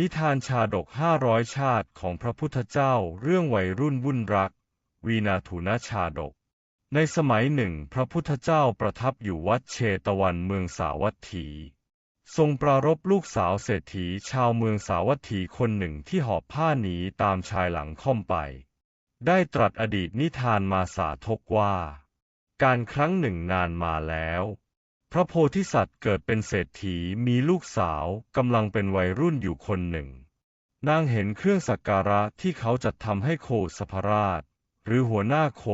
นิทานชาดกห้าร้อยชาติของพระพุทธเจ้าเรื่องวัยรุ่นวุ่นรัก วีนาถุนชาดก ในสมัยหนึ่งพระพุทธเจ้าประทับอยู่วัดเชตวันเมืองสาวัตถี ทรงปรารบลูกสาวเศรษฐีชาวเมืองสาวัตถีคนหนึ่งที่หอบผ้าหนีตามชายหลังค่อมไป ได้ตรัสอดีตนิทานมาสาทกว่า การครั้งหนึ่งนานมาแล้ว พระโพธิสัตว์เกิดเป็นเศรษฐีมีลูกสาวกำลังเป็นวัยรุ่นอยู่คนหนึ่ง นางเห็นเครื่องสักการะที่เขาจัดทำให้โคสภราช หรือหัวหน้าโค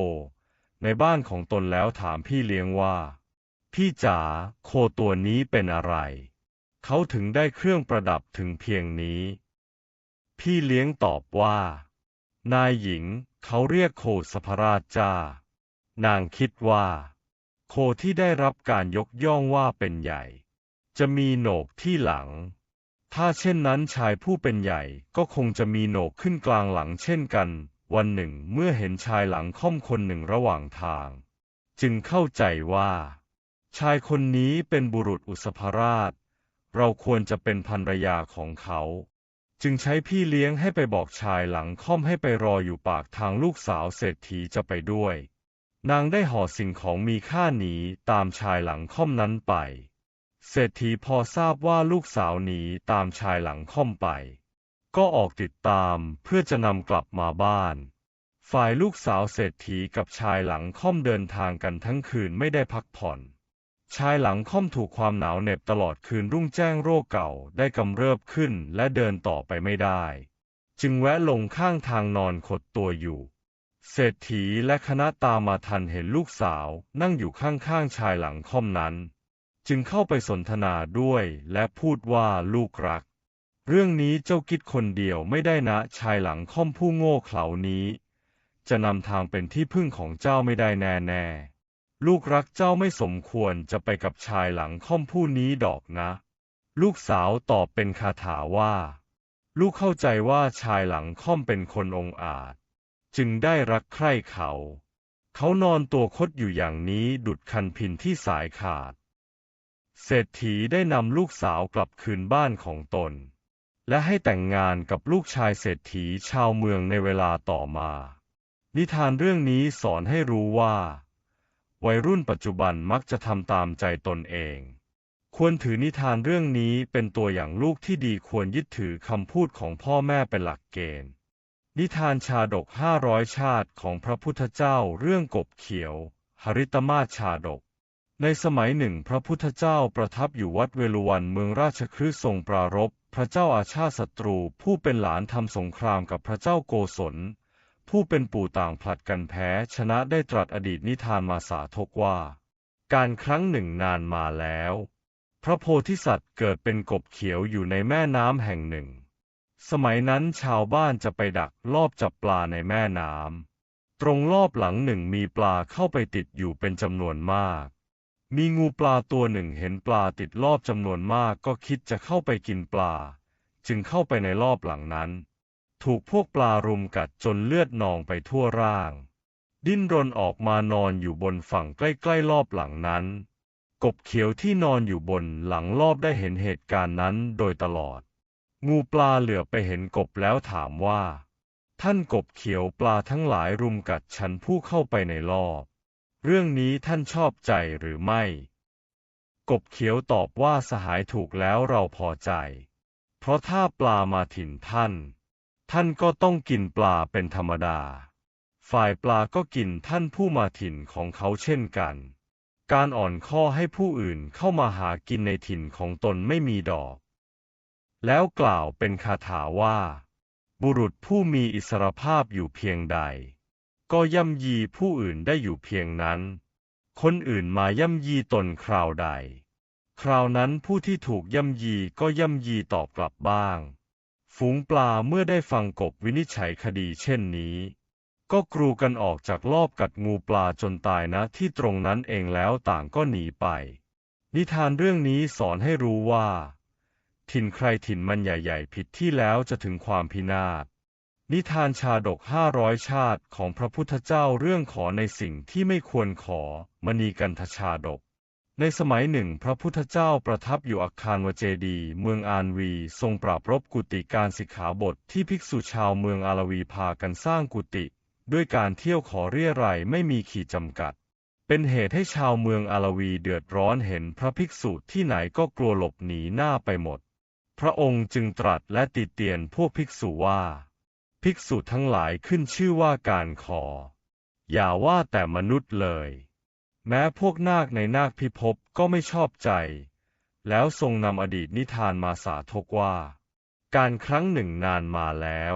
ในบ้านของตนแล้วถามพี่เลี้ยงว่า พี่จ๋าโคตัวนี้เป็นอะไร เขาถึงได้เครื่องประดับถึงเพียงนี้ พี่เลี้ยงตอบว่า นายหญิงเขาเรียกโคสภราชจ้า นางคิดว่า โคที่ได้รับการยกย่องว่าเป็นใหญ่ จะมีโหนกที่หลัง ถ้าเช่นนั้นชายผู้เป็นใหญ่ก็คงจะมีโหนกขึ้นกลางหลังเช่นกัน วันหนึ่งเมื่อเห็นชายหลังค่อมคนหนึ่งระหว่างทาง จึงเข้าใจว่า ชายคนนี้เป็นบุรุษอุสภราช เราควรจะเป็นภรรยาของเขาจึงใช้พี่เลี้ยงให้ไปบอกชายหลังค่อมให้ไปรออยู่ปากทางลูกสาวเศรษฐีจะไปด้วย นางได้ห่อสิ่งของมีค่าหนีตามชายหลังค่อมนั้นไป เศรษฐีพอทราบว่าลูกสาวหนีตามชายหลังค่อมไป ก็ออกติดตามเพื่อจะนำกลับมาบ้าน ฝ่ายลูกสาวเศรษฐีกับชายหลังค่อมเดินทางกันทั้งคืนไม่ได้พักผ่อน ชายหลังค่อมถูกความหนาวเหน็บตลอดคืนรุ่งแจ้งโรคเก่าได้กำเริบขึ้นและเดินต่อไปไม่ได้ จึงแวะลงข้างทางนอนขดตัวอยู่ เศรษฐีและคณะตามมาทันเห็นลูกสาวนั่งอยู่ข้างๆชายหลังค่อมนั้น จึงเข้าไปสนทนาด้วยและพูดว่าลูกรัก เรื่องนี้เจ้าคิดคนเดียวไม่ได้นะชายหลังค่อมผู้โง่เขลานี้ จะนำทางเป็นที่พึ่งของเจ้าไม่ได้แน่แน่ๆลูกรักเจ้าไม่สมควรจะไปกับชายหลังค่อมผู้นี้ดอกนะ ลูกสาวตอบเป็นคาถาว่า ลูกเข้าใจว่าชายหลังค่อมเป็นคนองอาจ จึงได้รักใคร่เขา เขานอนตัวคดอยู่อย่างนี้ดุดคันพินที่สายขาด เศรษฐีได้นำลูกสาวกลับคืนบ้านของตน และให้แต่งงานกับลูกชายเศรษฐีชาวเมืองในเวลาต่อมา นิทานเรื่องนี้สอนให้รู้ว่า วัยรุ่นปัจจุบันมักจะทำตามใจตนเองควรถือนิทานเรื่องนี้เป็นตัวอย่างลูกที่ดีควรยึดถือคำพูดของพ่อแม่เป็นหลักเกณฑ์ นิทานชาดกห้าร้อยชาติของพระพุทธเจ้าเรื่องกบเขียว หริตมาชาดก ในสมัยหนึ่งพระพุทธเจ้าประทับอยู่วัดเวลุวันเมืองราชคฤห์ทรงปรารภพระเจ้าอาชาติศัตรูผู้เป็นหลานทำสงครามกับพระเจ้าโกศล ผู้เป็นปู่ต่างผลัดกันแพ้ชนะได้ตรัสอดีตนิทานมาสาทกว่า การครั้งหนึ่งนานมาแล้ว พระโพธิสัตว์เกิดเป็นกบเขียวอยู่ในแม่น้ำแห่งหนึ่ง สมัยนั้นชาวบ้านจะไปดักลอบจับปลาในแม่น้ำ ตรงรอบหลังหนึ่งมีปลาเข้าไปติดอยู่เป็นจำนวนมาก มีงูปลาตัวหนึ่งเห็นปลาติดรอบจำนวนมากก็คิดจะเข้าไปกินปลา จึงเข้าไปในรอบหลังนั้น ถูกพวกปลารุมกัดจนเลือดนองไปทั่วร่าง ดิ้นรนออกมานอนอยู่บนฝั่งใกล้ๆรอบหลังนั้น กบเขียวที่นอนอยู่บนหลังรอบได้เห็นเหตุการณ์นั้นโดยตลอด งูปลาเหลือไปเห็นกบแล้วถามว่า ท่านกบเขียวปลาทั้งหลายรุมกัดฉันผู้เข้าไปในรอบ เรื่องนี้ท่านชอบใจหรือไม่ กบเขียวตอบว่าสหายถูกแล้วเราพอใจ เพราะถ้าปลามาถิ่นท่าน ท่านก็ต้องกินปลาเป็นธรรมดา ฝ่ายปลาก็กินท่านผู้มาถิ่นของเขาเช่นกัน การอ่อนข้อให้ผู้อื่นเข้ามาหากินในถิ่นของตนไม่มีดอก แล้วกล่าวเป็นคาถาว่า บุรุษผู้มีอิสรภาพอยู่เพียงใด ก็ย่ำยีผู้อื่นได้อยู่เพียงนั้น คนอื่นมาย่ำยีตนคราวใด คราวนั้นผู้ที่ถูกย่ำยีก็ย่ำยีตอบกลับบ้าง ฝูงปลาเมื่อได้ฟังกบวินิจฉัยคดีเช่นนี้ ก็กรูกันออกจากรอบกัดงูปลาจนตายนะที่ตรงนั้นเองแล้วต่างก็หนีไป นิทานเรื่องนี้สอนให้รู้ว่า ถิ่นใครถิ่นมันใหญ่ๆ ผิดที่แล้วจะถึงความพินาศ นิทานชาดกห้าร้อยชาติของพระพุทธเจ้าเรื่องขอในสิ่งที่ไม่ควรขอ มณีกันทชาดก ในสมัยหนึ่งพระพุทธเจ้าประทับอยู่อาคารวเจดี เมืองอานวี ทรงปราบรบกุติการสิกขาบทที่ภิกษุชาวเมืองอาลวีพากันสร้างกุฏิด้วยการเที่ยวขอเรียรัยไม่มีขีดจำกัดเป็นเหตุให้ชาวเมืองอาลวีเดือดร้อนเห็นพระภิกษุที่ไหนก็กลัวหลบหนีหน้าไปหมด พระองค์จึงตรัสและติเตียนพวกภิกษุว่า ภิกษุทั้งหลายขึ้นชื่อว่าการขอ อย่าว่าแต่มนุษย์เลย แม้พวกนาคในนาคพิภพก็ไม่ชอบใจ แล้วทรงนำอดีตนิทานมาสาธกว่า การครั้งหนึ่งนานมาแล้ว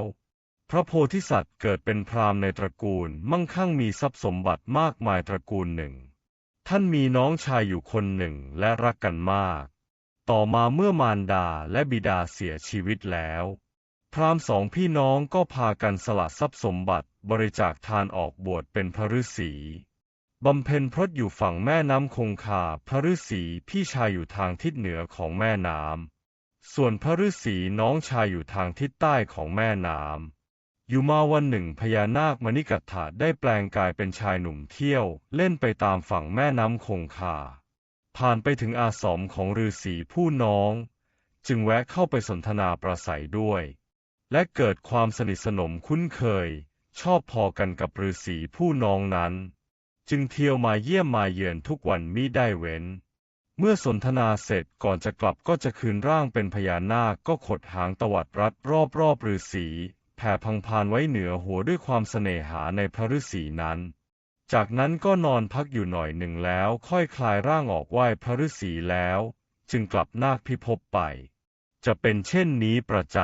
พระโพธิสัตว์เกิดเป็นพราหมณ์ในตระกูลมั่งคั่งมีทรัพย์สมบัติมากมายตระกูลหนึ่ง ท่านมีน้องชายอยู่คนหนึ่งและรักกันมาก ต่อมาเมื่อมารดาและบิดาเสียชีวิตแล้ว พราหมณ์สองพี่น้องก็พากันสละทรัพย์สมบัติบริจาคทานออกบวชเป็นพระฤาษีบำเพ็ญพรตอยู่ฝั่งแม่น้ำคงคาพระฤาษีพี่ชายอยู่ทางทิศเหนือของแม่น้ำส่วนพระฤาษีน้องชายอยู่ทางทิศใต้ของแม่น้ำอยู่มาวันหนึ่งพญานาคมณิกัตถะได้แปลงกายเป็นชายหนุ่มเที่ยว เล่นไปตามฝั่งแม่น้ำคงคา ผ่านไปถึงอาสมของฤาษีผู้น้อง จึงแวะเข้าไปสนทนาประสัยด้วย และเกิดความสนิทสนมคุ้นเคย ชอบพอกันกับฤาษีผู้น้องนั้น จึงเที่ยวมาเยี่ยมมาเยือนทุกวันมิได้เว้น เมื่อสนทนาเสร็จก่อนจะกลับก็จะคืนร่างเป็นพญานาคก็ขดหางตวัดรัดรอบรอบฤาษีแผ่พังพานไว้เหนือหัวด้วยความเสน่หาในพระฤาษีนั้น จากนั้นก็นอนพักอยู่หน่อยหนึ่งแล้วค่อยคลายร่างออกไหว้พระฤาษีแล้ว จึงกลับนาคพิภพไป จะเป็นเช่นนี้ประจ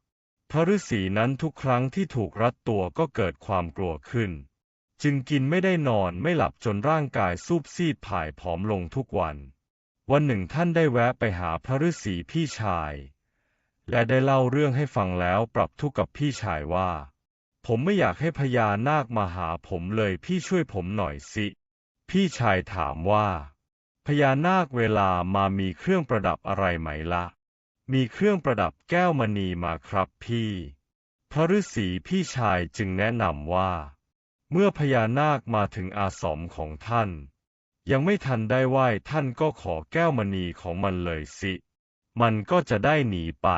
ำพระฤาษีนั้นทุกครั้งที่ถูกรัดตัวก็เกิดความกลัวขึ้น จึงกินไม่ได้นอนไม่หลับจนร่างกายซูบซีดผายผอมลงทุกวัน วันหนึ่งท่านได้แวะไปหาพระฤาษีพี่ชาย และได้เล่าเรื่องให้ฟังแล้วปรับทุกข์กับพี่ชายว่า ผมไม่อยากให้พญานาคมาหาผมเลยพี่ช่วยผมหน่อยสิ พี่ชายถามว่า พญานาคเวลามามีเครื่องประดับอะไรไหมละ่ะ มีเครื่องประดับแก้วมณีมาครับพี่ พระฤาษีพี่ชายจึงแนะนำว่า เมื่อพญานาคมาถึงอาสมของท่าน ยังไม่ทันได้ไหว้ท่านก็ขอแก้วมณีของมันเลยสิ มันก็จะได้หนีไป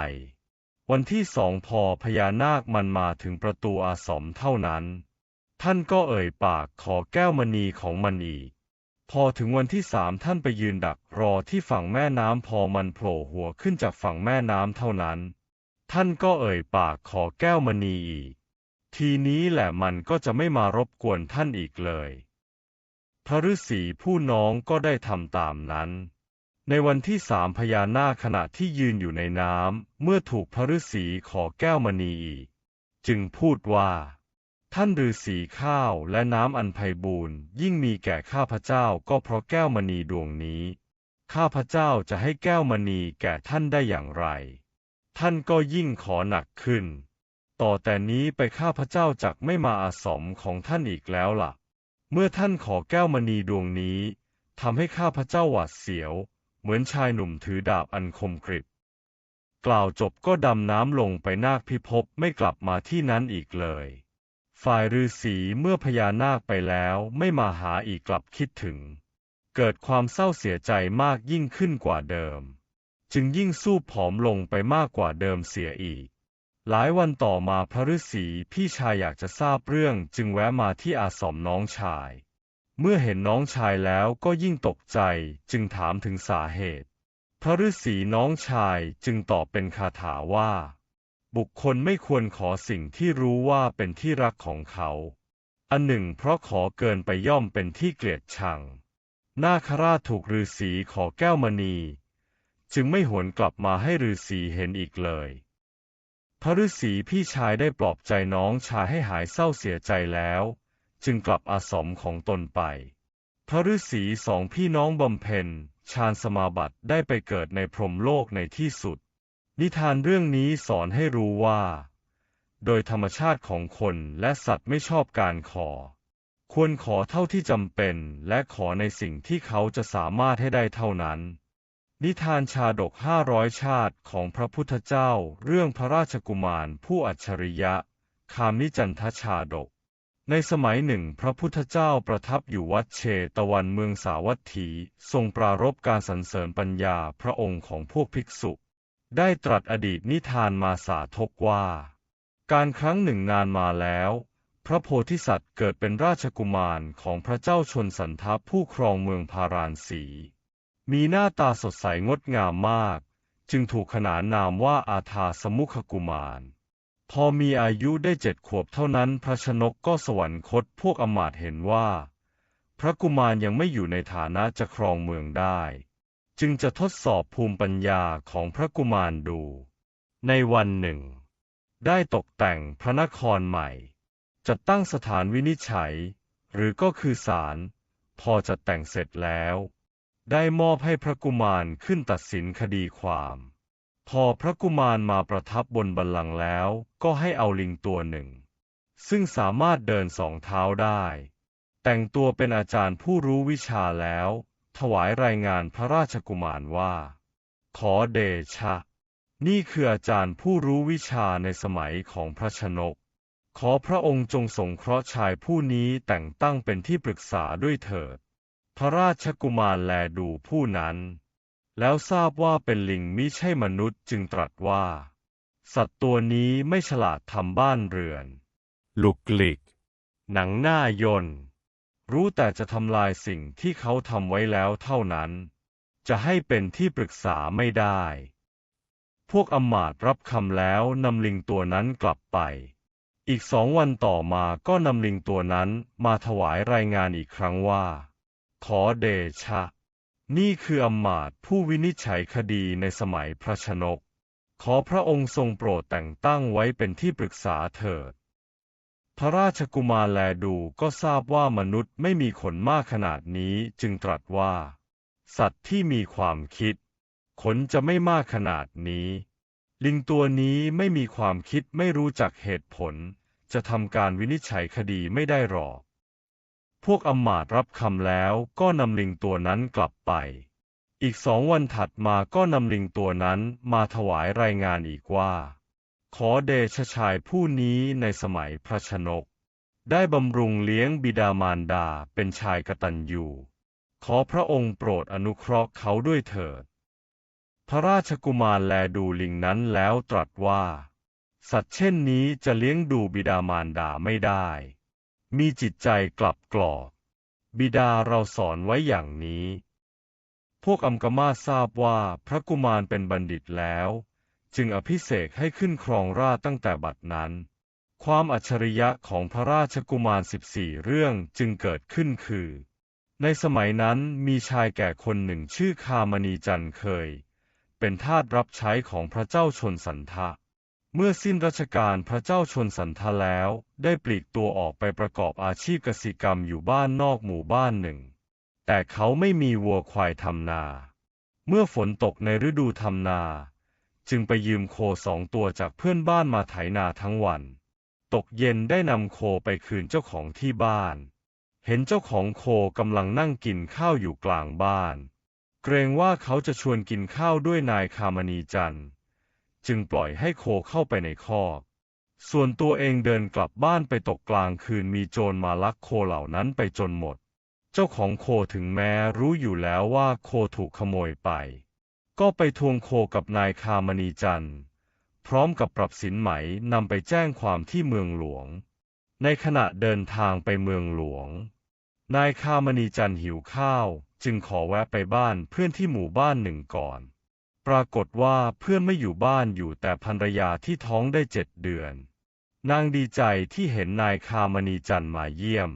วันที่สองพอพญานาคมันมาถึงประตูอาสมเท่านั้น ท่านก็เอ่ยปากขอแก้วมณีของมันอีก พอถึงวันที่สามท่านไปยืนดักรอที่ฝั่งแม่น้ำพอมันโผล่หัวขึ้นจากฝั่งแม่น้ำเท่านั้น ท่านก็เอ่ยปากขอแก้วมณีอีก ทีนี้แหละมันก็จะไม่มารบกวนท่านอีกเลย พระฤาษีผู้น้องก็ได้ทำตามนั้น ในวันที่สามพญานาคขณะที่ยืนอยู่ในน้ำเมื่อถูกพระฤาษีขอแก้วมณีอีกจึงพูดว่า ท่านฤาษีข้าวและน้ำอันไพบูรณ์ยิ่งมีแก่ข้าพเจ้าก็เพราะแก้วมณีดวงนี้ ข้าพเจ้าจะให้แก้วมณีแก่ท่านได้อย่างไร ท่านก็ยิ่งขอหนักขึ้น ต่อแต่นี้ไปข้าพเจ้าจักไม่มาอาสมของท่านอีกแล้วล่ะ เมื่อท่านขอแก้วมณีดวงนี้ทำให้ข้าพเจ้าหวาดเสียว เหมือนชายหนุ่มถือดาบอันคมกริบ กล่าวจบก็ดำน้ำลงไปนาคพิภพไม่กลับมาที่นั้นอีกเลย ฝ่ายฤาษีเมื่อพญานาคไปแล้วไม่มาหาอีกกลับคิดถึง เกิดความเศร้าเสียใจมากยิ่งขึ้นกว่าเดิม จึงยิ่งสู้ผอมลงไปมากกว่าเดิมเสียอีก หลายวันต่อมาพระฤาษีพี่ชายอยากจะทราบเรื่องจึงแวะมาที่อาสมน้องชาย เมื่อเห็นน้องชายแล้วก็ยิ่งตกใจจึงถามถึงสาเหตุ พระฤาษีน้องชายจึงตอบเป็นคาถาว่า บุคคลไม่ควรขอสิ่งที่รู้ว่าเป็นที่รักของเขา อันหนึ่งเพราะขอเกินไปย่อมเป็นที่เกลียดชัง นาคราชถูกฤาษีขอแก้วมณี จึงไม่หวนกลับมาให้ฤาษีเห็นอีกเลย พระฤาษีพี่ชายได้ปลอบใจน้องชายให้หายเศร้าเสียใจแล้ว จึงกลับอาสมของตนไป พระฤาษีสองพี่น้องบำเพ็ญฌานสมาบัติได้ไปเกิดในพรหมโลกในที่สุด นิทานเรื่องนี้สอนให้รู้ว่า โดยธรรมชาติของคนและสัตว์ไม่ชอบการขอ ควรขอเท่าที่จำเป็นและขอในสิ่งที่เขาจะสามารถให้ได้เท่านั้น นิทานชาดกห้าร้อยชาติของพระพุทธเจ้า เรื่องพระราชกุมารผู้อัจฉริยะ คามนิจันทชาดก ในสมัยหนึ่งพระพุทธเจ้าประทับอยู่วัดเชตวันเมืองสาวัตถี ทรงปรารภการสรรเสริญปัญญาพระองค์ของพวกภิกษุ ได้ตรัสอดีตนิทานมาสาธกว่า การครั้งหนึ่งนานมาแล้ว พระโพธิสัตว์เกิดเป็นราชกุมารของพระเจ้าชนสันทผู้ครองเมืองพาราณสี มีหน้าตาสดใสงดงามมาก จึงถูกขนานนามว่าอาทาสมุขกุมาร พอมีอายุได้เจ็ดขวบเท่านั้นพระชนกก็สวรรคตพวกอมาตเห็นว่า พระกุมารยังไม่อยู่ในฐานะจะครองเมืองได้ จึงจะทดสอบภูมิปัญญาของพระกุมารดู ในวันหนึ่ง ได้ตกแต่งพระนครใหม่ จัดตั้งสถานวินิจฉัย หรือก็คือศาลพอจัดแต่งเสร็จแล้ว ได้มอบให้พระกุมารขึ้นตัดสินคดีความ พอพระกุมารมาประทับบนบัลลังก์แล้ว ก็ให้เอาลิงตัวหนึ่ง ซึ่งสามารถเดินสองเท้าได้ แต่งตัวเป็นอาจารย์ผู้รู้วิชาแล้ว ถวายรายงานพระราชกุมารว่า ขอเดชะ นี่คืออาจารย์ผู้รู้วิชาในสมัยของพระชนก ขอพระองค์จงสงเคราะห์ชายผู้นี้แต่งตั้งเป็นที่ปรึกษาด้วยเถิด พระราชกุมารแลดูผู้นั้น แล้วทราบว่าเป็นลิงมิใช่มนุษย์จึงตรัสว่า สัตว์ตัวนี้ไม่ฉลาดทำบ้านเรือน ลุกลิก หนังหน้ายนต์รู้แต่จะทำลายสิ่งที่เขาทำไว้แล้วเท่านั้น จะให้เป็นที่ปรึกษาไม่ได้ พวกอำมาตย์รับคำแล้วนำลิงตัวนั้นกลับไป อีกสองวันต่อมาก็นำลิงตัวนั้นมาถวายรายงานอีกครั้งว่า ขอเดชะ นี่คืออำมาตย์ผู้วินิจฉัยคดีในสมัยพระชนก ขอพระองค์ทรงโปรดแต่งตั้งไว้เป็นที่ปรึกษาเถิด พระราชกุมารแลดูก็ทราบว่ามนุษย์ไม่มีขนมากขนาดนี้จึงตรัสว่า สัตว์ที่มีความคิด ขนจะไม่มากขนาดนี้ ลิงตัวนี้ไม่มีความคิดไม่รู้จักเหตุผล จะทำการวินิจฉัยคดีไม่ได้หรอก พวกอมาตรับคำแล้วก็นำลิงตัวนั้นกลับไป อีกสองวันถัดมาก็นำลิงตัวนั้นมาถวายรายงานอีกว่า ขอเดชะชายผู้นี้ในสมัยพระชนก ได้บำรุงเลี้ยงบิดามารดาเป็นชายกตัญญูขอพระองค์โปรดอนุเคราะห์เขาด้วยเถิด พระราชกุมารแลดูลิงนั้นแล้วตรัสว่า สัตว์เช่นนี้จะเลี้ยงดูบิดามารดาไม่ได้ มีจิตใจกลับกรอก บิดาเราสอนไว้อย่างนี้ พวกอัมกมาทราบว่าพระกุมารเป็นบัณฑิตแล้ว จึงอภิเษกให้ขึ้นครองราชตั้งแต่บัดนั้น ความอัจฉริยะของพระราชกุมารสิบสี่เรื่องจึงเกิดขึ้นคือ ในสมัยนั้นมีชายแก่คนหนึ่งชื่อคามณีจันเคย เป็นทาสรับใช้ของพระเจ้าชนสันทะ เมื่อสิ้นราชการพระเจ้าชนสันทะแล้ว ได้ปลีกตัวออกไปประกอบอาชีพกสิกรรมอยู่บ้านนอกหมู่บ้านหนึ่ง แต่เขาไม่มีวัวควายทำนา เมื่อฝนตกในฤดูทำนา จึงไปยืมโคสองตัวจากเพื่อนบ้านมาไถนาทั้งวัน ตกเย็นได้นำโคไปคืนเจ้าของที่บ้าน เห็นเจ้าของโคกำลังนั่งกินข้าวอยู่กลางบ้าน เกรงว่าเขาจะชวนกินข้าวด้วยนายคามณีจันทร์ จึงปล่อยให้โคเข้าไปในคอก ส่วนตัวเองเดินกลับบ้านไปตกกลางคืนมีโจรมาลักโคเหล่านั้นไปจนหมด เจ้าของโคถึงแม้รู้อยู่แล้วว่าโคถูกขโมยไป ก็ไปทวงโคกับนายคามณีจันทร์ พร้อมกับปรับสินไหมนำไปแจ้งความที่เมืองหลวง ในขณะเดินทางไปเมืองหลวง นายคามณีจันทร์หิวข้าว จึงขอแวะไปบ้านเพื่อนที่หมู่บ้านหนึ่งก่อน ปรากฏว่าเพื่อนไม่อยู่บ้านอยู่แต่ภรรยาที่ท้องได้เจ็ดเดือน นางดีใจที่เห็นนายคามณีจันทร์มาเยี่ยม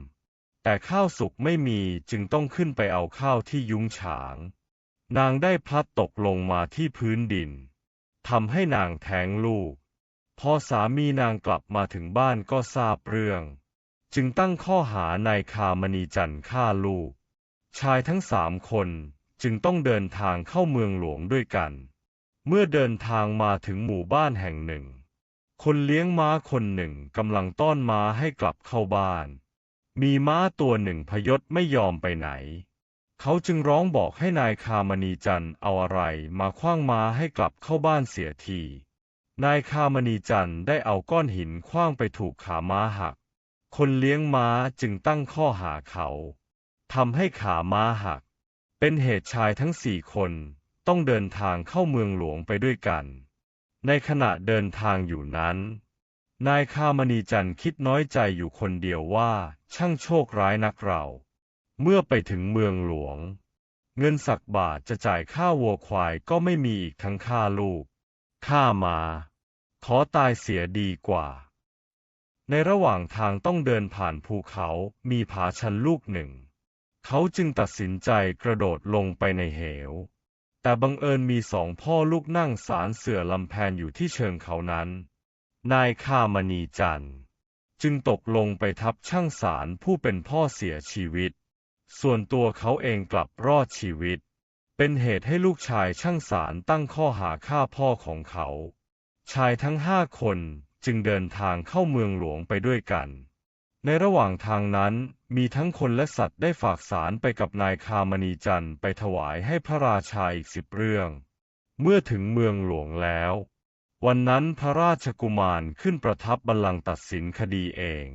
แต่ข้าวสุกไม่มีจึงต้องขึ้นไปเอาข้าวที่ยุ้งฉาง นางได้พลัดตกลงมาที่พื้นดินทำให้นางแท้งลูก พอสามีนางกลับมาถึงบ้านก็ทราบเรื่อง จึงตั้งข้อหานายคามณีจันทร์ฆ่าลูก ชายทั้งสามคน จึงต้องเดินทางเข้าเมืองหลวงด้วยกัน เมื่อเดินทางมาถึงหมู่บ้านแห่งหนึ่ง คนเลี้ยงม้าคนหนึ่งกำลังต้อนม้าให้กลับเข้าบ้าน มีม้าตัวหนึ่งพยศไม่ยอมไปไหน เขาจึงร้องบอกให้นายคามณีจันเอาอะไรมาคว้างม้าให้กลับเข้าบ้านเสียที นายคามณีจันได้เอาก้อนหินคว้างไปถูกขาม้าหัก คนเลี้ยงม้าจึงตั้งข้อหาเขาทำให้ขาม้าหัก เป็นเหตุชายทั้งสี่คนต้องเดินทางเข้าเมืองหลวงไปด้วยกัน ในขณะเดินทางอยู่นั้น นายคามณีจันทร์คิดน้อยใจอยู่คนเดียวว่าช่างโชคร้ายนักเรา เมื่อไปถึงเมืองหลวง เงินสักบาทจะจ่ายค่าวัวควายก็ไม่มีอีกทั้งค่าลูก ค่ามา ขอตายเสียดีกว่า ในระหว่างทางต้องเดินผ่านภูเขามีผาชันลูกหนึ่ง เขาจึงตัดสินใจกระโดดลงไปในเหว แต่บังเอิญมีสองพ่อลูกนั่งสารเสือลำแพนอยู่ที่เชิงเขานั้น นายข้ามณีจันทร์ จึงตกลงไปทับช่างสารผู้เป็นพ่อเสียชีวิต ส่วนตัวเขาเองกลับรอดชีวิต เป็นเหตุให้ลูกชายช่างสารตั้งข้อหาฆ่าพ่อของเขา ชายทั้งห้าคนจึงเดินทางเข้าเมืองหลวงไปด้วยกัน ในระหว่างทางนั้น มีทั้งคนและสัตว์ได้ฝากสารไปกับนายคามณีจันทร์ไปถวายให้พระราชาอีกสิบเรื่อง เมื่อถึงเมืองหลวงแล้ว วันนั้นพระราชกุมารขึ้นประทับบัลลังก์ตัดสินคดีเอง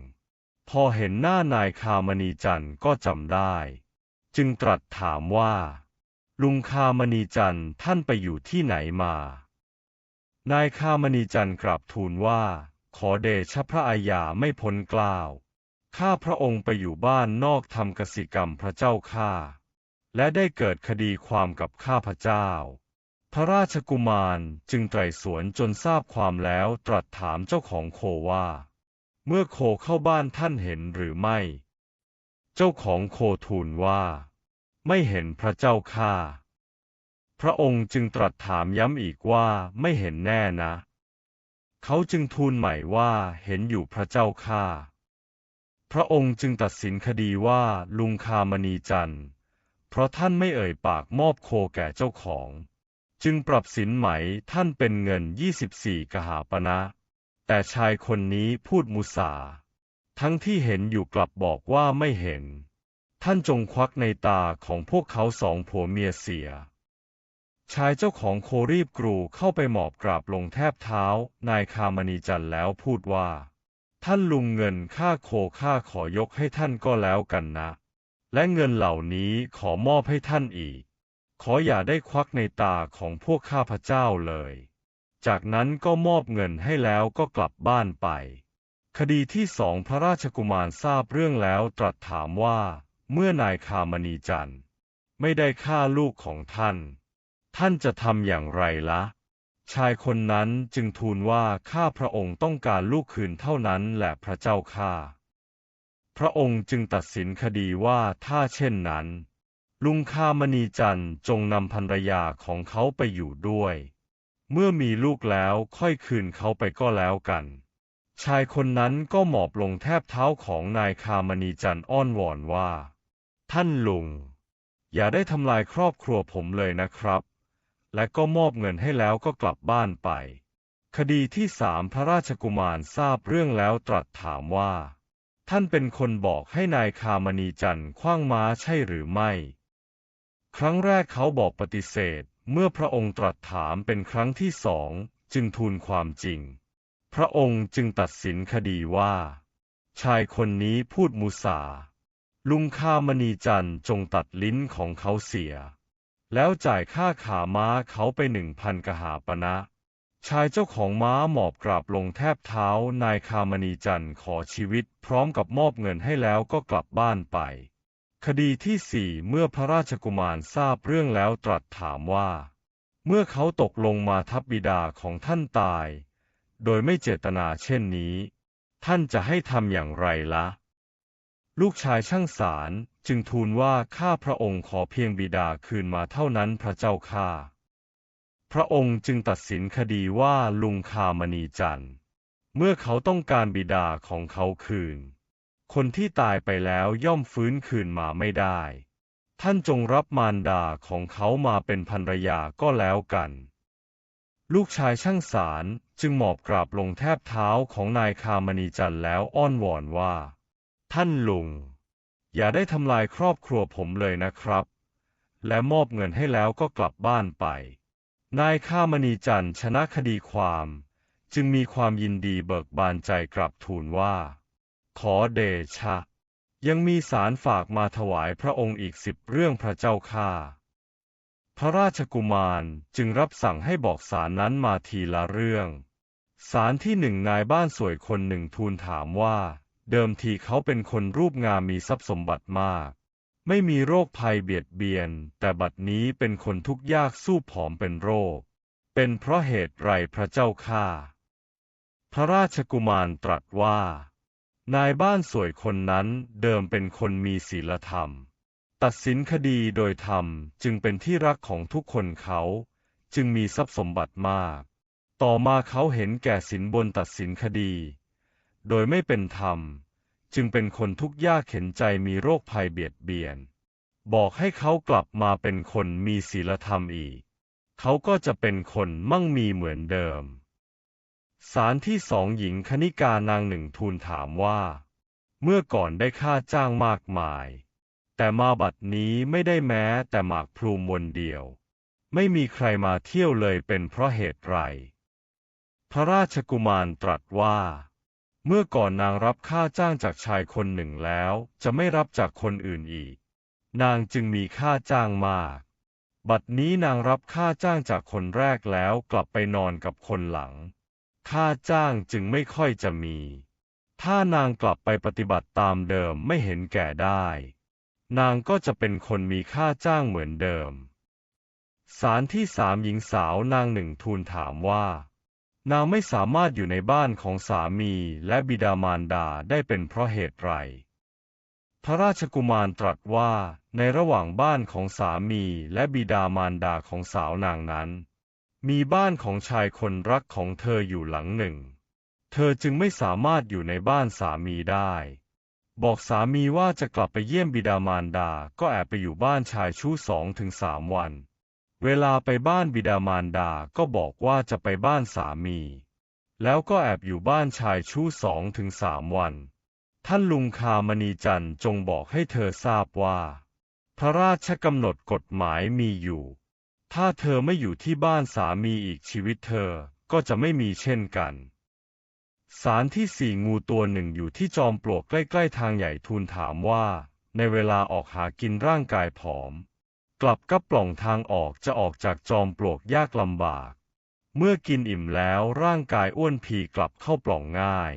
พอเห็นหน้านายคามณีจันทร์ก็จำได้ จึงตรัสถามว่า ลุงคามณีจันทร์ท่านไปอยู่ที่ไหนมา นายคามณีจันทร์กราบทูลว่า ขอเดชะพระอาญาไม่พ้นกล้าว ข้าพระองค์ไปอยู่บ้านนอกทำกสิกรรมพระเจ้าข้า และได้เกิดคดีความกับข้าพระเจ้า พระราชกุมารจึงไตร่สวนจนทราบความแล้วตรัสถามเจ้าของโคว่า เมื่อโคเข้าบ้านท่านเห็นหรือไม่ เจ้าของโคทูลว่า ไม่เห็นพระเจ้าข้า พระองค์จึงตรัสถามย้ำอีกว่าไม่เห็นแน่นะ เขาจึงทูลใหม่ว่าเห็นอยู่พระเจ้าข้า พระองค์จึงตัดสินคดีว่าลุงคามณีจันทร์ เพราะท่านไม่เอ่ยปากมอบโคแก่เจ้าของ จึงปรับสินไหมท่านเป็นเงิน 24 กหาปณะแต่ชายคนนี้พูดมุสา ทั้งที่เห็นอยู่กลับบอกว่าไม่เห็น ท่านจงควักในตาของพวกเขาสองผัวเมียเสีย ชายเจ้าของโครีบกรูเข้าไปหมอบกราบลงแทบเท้า นายคามณีจันทร์แล้วพูดว่า ท่านลุงเงินค่าโคค่าขอยกให้ท่านก็แล้วกันนะ และเงินเหล่านี้ขอมอบให้ท่านอีก ขออย่าได้ควักในตาของพวกข้าพเจ้าเลย จากนั้นก็มอบเงินให้แล้วก็กลับบ้านไป คดีที่สองพระราชกุมารทราบเรื่องแล้วตรัสถามว่า เมื่อนายคามณีจันทร์ ไม่ได้ฆ่าลูกของท่าน ท่านจะทำอย่างไรละ ชายคนนั้นจึงทูลว่าข้าพระองค์ต้องการลูกคืนเท่านั้นแหละพระเจ้าข้าพระองค์จึงตัดสินคดีว่าถ้าเช่นนั้น ลุงคามณีจันทร์จงนำภรรยาของเขาไปอยู่ด้วย เมื่อมีลูกแล้วค่อยคืนเขาไปก็แล้วกัน ชายคนนั้นก็หมอบลงแทบเท้าของนายคามณีจันทร์อ้อนวอนว่า ท่านลุง อย่าได้ทำลายครอบครัวผมเลยนะครับ และก็มอบเงินให้แล้วก็กลับบ้านไป คดีที่สามพระราชกุมารทราบเรื่องแล้วตรัสถามว่า ท่านเป็นคนบอกให้นายคามณีจันทร์คว้างม้าใช่หรือไม่ ครั้งแรกเขาบอกปฏิเสธ เมื่อพระองค์ตรัสถามเป็นครั้งที่สองจึงทูลความจริง พระองค์จึงตัดสินคดีว่า ชายคนนี้พูดมุสาลุงคามณีจันทร์จงตัดลิ้นของเขาเสีย แล้วจ่ายค่าขาม้าเขาไปหนึ่งพันกหาปณะชายเจ้าของม้าหมอบกราบลงแทบเท้านายคามณีจันทร์ขอชีวิต พร้อมกับมอบเงินให้แล้วก็กลับบ้านไป คดีที่สี่เมื่อพระราชกุมารทราบเรื่องแล้วตรัสถามว่า เมื่อเขาตกลงมาทับบิดาของท่านตาย โดยไม่เจตนาเช่นนี้ ท่านจะให้ทำอย่างไรละลูกชายช่างสาร จึงทูลว่าข้าพระองค์ขอเพียงบิดาคืนมาเท่านั้นพระเจ้าข้าพระองค์จึงตัดสินคดีว่าลุงคามณีจันทร์ เมื่อเขาต้องการบิดาของเขาคืน คนที่ตายไปแล้วย่อมฟื้นคืนมาไม่ได้ ท่านจงรับมารดาของเขามาเป็นภรรยาก็แล้วกัน ลูกชายช่างสารจึงหมอบกราบลงแทบเท้าของนายคามณีจันทร์แล้วอ้อนวอนว่า ท่านลุง อย่าได้ทำลายครอบครัวผมเลยนะครับ และมอบเงินให้แล้วก็กลับบ้านไป นายข้ามณีจันทร์ชนะคดีความ จึงมีความยินดีเบิกบานใจกลับทูลว่า ขอเดชะ ยังมีสารฝากมาถวายพระองค์อีกสิบเรื่องพระเจ้าข้าพระราชกุมารจึงรับสั่งให้บอกสารนั้นมาทีละเรื่อง สารที่หนึ่งนายบ้านสวยคนหนึ่งทูลถามว่า เดิมทีเขาเป็นคนรูปงามมีทรัพย์สมบัติมาก ไม่มีโรคภัยเบียดเบียน แต่บัดนี้เป็นคนทุกข์ยากสู้ผอมเป็นโรค เป็นเพราะเหตุไรพระเจ้าข้าพระราชกุมารตรัสว่า นายบ้านสวยคนนั้นเดิมเป็นคนมีศีลธรรม ตัดสินคดีโดยธรรมจึงเป็นที่รักของทุกคนเขา จึงมีทรัพย์สมบัติมาก ต่อมาเขาเห็นแก่สินบนตัดสินคดี โดยไม่เป็นธรรม จึงเป็นคนทุกข์ยากเข็นใจมีโรคภัยเบียดเบียน บอกให้เขากลับมาเป็นคนมีศีลธรรมอีก เขาก็จะเป็นคนมั่งมีเหมือนเดิม สารที่สองหญิงคณิกานางหนึ่งทูลถามว่า เมื่อก่อนได้ค่าจ้างมากมาย แต่มาบัดนี้ไม่ได้แม้แต่หมากพลูมวนเดียว ไม่มีใครมาเที่ยวเลยเป็นเพราะเหตุไรพระราชกุมารตรัสว่า เมื่อก่อนนางรับค่าจ้างจากชายคนหนึ่งแล้ว จะไม่รับจากคนอื่นอีก นางจึงมีค่าจ้างมาก บัดนี้นางรับค่าจ้างจากคนแรกแล้วกลับไปนอนกับคนหลัง ค่าจ้างจึงไม่ค่อยจะมี ถ้านางกลับไปปฏิบัติตามเดิมไม่เห็นแก่ได้ นางก็จะเป็นคนมีค่าจ้างเหมือนเดิม สารที่สามหญิงสาวนางหนึ่งทูลถามว่า นางไม่สามารถอยู่ในบ้านของสามีและบิดามารดาได้เป็นเพราะเหตุไร พระราชกุมารตรัสว่าในระหว่างบ้านของสามีและบิดามารดาของสาวนางนั้น มีบ้านของชายคนรักของเธออยู่หลังหนึ่ง เธอจึงไม่สามารถอยู่ในบ้านสามีได้ บอกสามีว่าจะกลับไปเยี่ยมบิดามารดาก็แอบไปอยู่บ้านชายชู้สองถึงสามวัน เวลาไปบ้านบิดามารดาก็บอกว่าจะไปบ้านสามี แล้วก็แอบอยู่บ้านชายชู้สองถึงสามวัน ท่านลุงคามณีจันทร์จงบอกให้เธอทราบว่า พระราชกำหนดกฎหมายมีอยู่ ถ้าเธอไม่อยู่ที่บ้านสามีอีกชีวิตเธอก็จะไม่มีเช่นกันสารที่สี่งูตัวหนึ่งอยู่ที่จอมปลวกใกล้ ๆ ทางใหญ่ทูลถามว่า ในเวลาออกหากินร่างกายผอม กลับกับปล่องทางออกจะออกจากจอมปลวกยากลำบาก เมื่อกินอิ่มแล้วร่างกายอ้วนพีกลับเข้าปล่องง่าย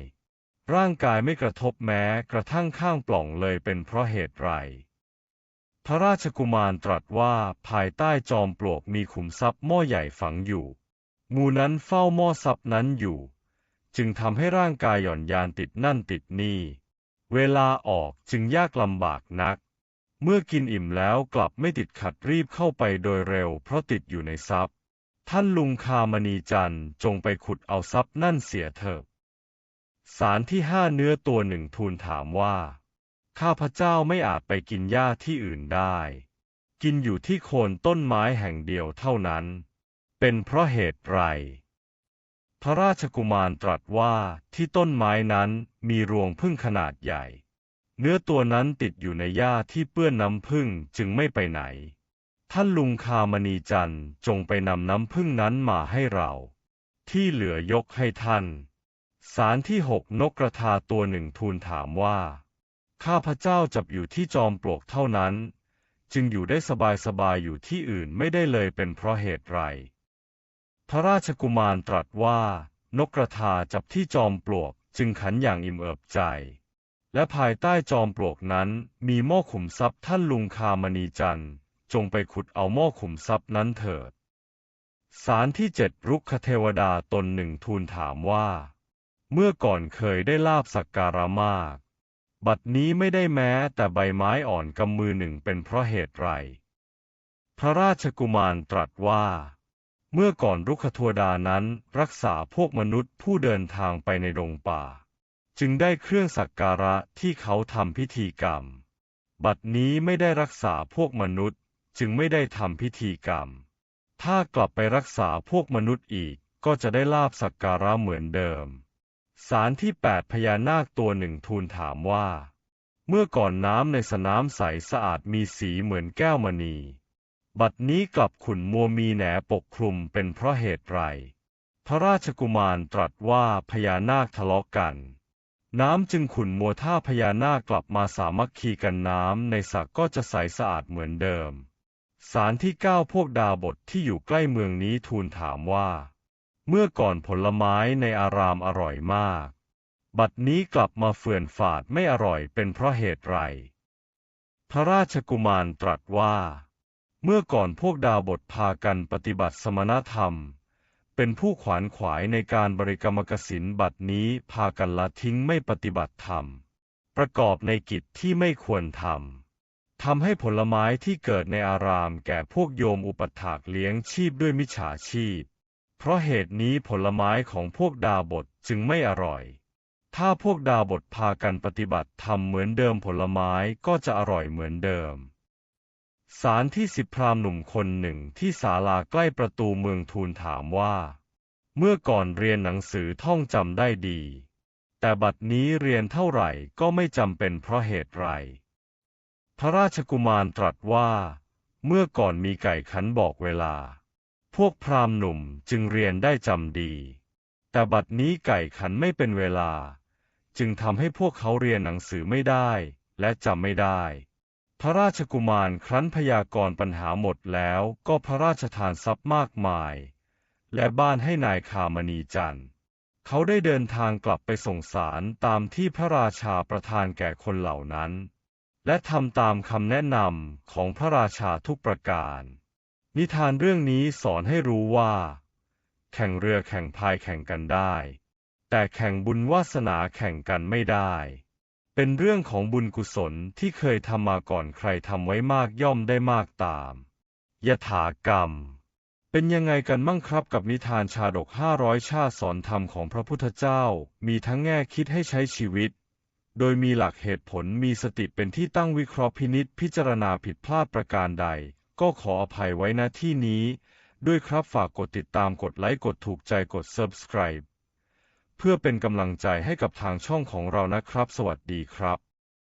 ร่างกายไม่กระทบแม้กระทั่งข้างปล่องเลยเป็นเพราะเหตุไรพระราชกุมารตรัสว่าภายใต้จอมปลวกมีขุมทรัพย์หม้อใหญ่ฝังอยู่ งูนั้นเฝ้าหม้อทรัพย์นั้นอยู่ จึงทำให้ร่างกายหย่อนยานติดนั่นติดนี่ เวลาออกจึงยากลำบากนัก เมื่อกินอิ่มแล้วกลับไม่ติดขัดรีบเข้าไปโดยเร็วเพราะติดอยู่ในทรัพย์ ท่านลุงคามณีจันทร์จงไปขุดเอาทรัพย์นั่นเสียเถิดสารที่ห้าเนื้อตัวหนึ่งทูลถามว่า ข้าพเจ้าไม่อาจไปกินหญ้าที่อื่นได้ กินอยู่ที่โคนต้นไม้แห่งเดียวเท่านั้น เป็นเพราะเหตุไร พระราชกุมารตรัสว่าที่ต้นไม้นั้นมีรวงพึ่งขนาดใหญ่ เนื้อตัวนั้นติดอยู่ในหญ้าที่เปื้อนน้ำพึ่งจึงไม่ไปไหน ท่านลุงคามณีจันทร์จงไปนำน้ำพึ่งนั้นมาให้เรา ที่เหลือยกให้ท่าน สารที่หกนกกระทาตัวหนึ่งทูลถามว่า ข้าพเจ้าจับอยู่ที่จอมปลวกเท่านั้น จึงอยู่ได้สบายสบายอยู่ที่อื่นไม่ได้เลยเป็นเพราะเหตุไรพระราชกุมารตรัสว่า นกกระทาจับที่จอมปลวกจึงขันอย่างอิ่มเอิบใจ และภายใต้จอมปลวกนั้นมีหม้อขุมทรัพย์ท่านลุงคามณีจันทร์ จงไปขุดเอาหม้อขุมทรัพย์นั้นเถิด สารที่เจ็ดรุกขเทวดาตนหนึ่งทูลถามว่า เมื่อก่อนเคยได้ลาบสักการะมาก บัดนี้ไม่ได้แม้แต่ใบไม้อ่อนกำมือหนึ่งเป็นเพราะเหตุไร พระราชกุมารตรัสว่า เมื่อก่อนรุกขทวดานั้นรักษาพวกมนุษย์ผู้เดินทางไปในดงป่า จึงได้เครื่องสักการะที่เขาทำพิธีกรรม บัดนี้ไม่ได้รักษาพวกมนุษย์จึงไม่ได้ทำพิธีกรรม ถ้ากลับไปรักษาพวกมนุษย์อีกก็จะได้ลาบสักการะเหมือนเดิม สารที่แปดพญานาคตัวหนึ่งทูลถามว่า เมื่อก่อนน้ำในสนามใสสะอาดมีสีเหมือนแก้วมณี บัดนี้กลับขุ่นมัวมีแหนปกคลุมเป็นเพราะเหตุไร พระราชกุมารตรัสว่าพญานาคทะเลาะกัน น้ำจึงขุ่นมัวถ้าพญานาคกลับมาสามัคคีกันน้ำในสระก็จะใสสะอาดเหมือนเดิม สารที่เก้าพวกดาบทที่อยู่ใกล้เมืองนี้ทูลถามว่า เมื่อก่อนผลไม้ในอารามอร่อยมาก บัดนี้กลับมาเฟื่อนฝาดไม่อร่อยเป็นเพราะเหตุไร พระราชกุมารตรัสว่า เมื่อก่อนพวกดาบทพากันปฏิบัติสมณธรรม เป็นผู้ขวานขวายในการบริกรรมกสินบัดนี้พากันละทิ้งไม่ปฏิบัติธรรม ประกอบในกิจที่ไม่ควรทำทำให้ผลไม้ที่เกิดในอารามแก่พวกโยมอุปถากเลี้ยงชีพด้วยมิจฉาชีพ เพราะเหตุนี้ผลไม้ของพวกดาบทจึงไม่อร่อย ถ้าพวกดาบทพากันปฏิบัติธรรมเหมือนเดิมผลไม้ก็จะอร่อยเหมือนเดิม สารที่สิบพราหมณ์หนุ่มคนหนึ่งที่ศาลาใกล้ประตูเมืองทูลถามว่า เมื่อก่อนเรียนหนังสือท่องจำได้ดี แต่บัดนี้เรียนเท่าไหร่ก็ไม่จำเป็นเพราะเหตุไร พระราชกุมารตรัสว่า เมื่อก่อนมีไก่ขันบอกเวลา พวกพราหมณ์หนุ่มจึงเรียนได้จำดี แต่บัดนี้ไก่ขันไม่เป็นเวลา จึงทำให้พวกเขาเรียนหนังสือไม่ได้และจำไม่ได้ พระราชกุมารครั้นพยากรปัญหาหมดแล้วก็พระราชทานทรัพย์มากมาย และบ้านให้นายคามณีจันทร์ เขาได้เดินทางกลับไปส่งสารตามที่พระราชาประทานแก่คนเหล่านั้น และทำตามคำแนะนำของพระราชาทุกประการ นิทานเรื่องนี้สอนให้รู้ว่า แข่งเรือแข่งพายแข่งกันได้ แต่แข่งบุญวาสนาแข่งกันไม่ได้ เป็นเรื่องของบุญกุศลที่เคยทำมาก่อนใครทำไว้มากย่อมได้มากตามยถากรรม เป็นยังไงกันมั่งครับกับนิทานชาดกห้าร้อยชาติสอนธรรมของพระพุทธเจ้า มีทั้งแง่คิดให้ใช้ชีวิต โดยมีหลักเหตุผลมีสติเป็นที่ตั้งวิเคราะห์พินิษพิจารณาผิดพลาดประการใด ก็ขออภัยไว้ณที่นี้ ด้วยครับฝากกดติดตามกดไลค์กดถูกใจกด subscribe เพื่อเป็นกำลังใจให้กับทางช่องของเรานะครับ สวัสดีครับ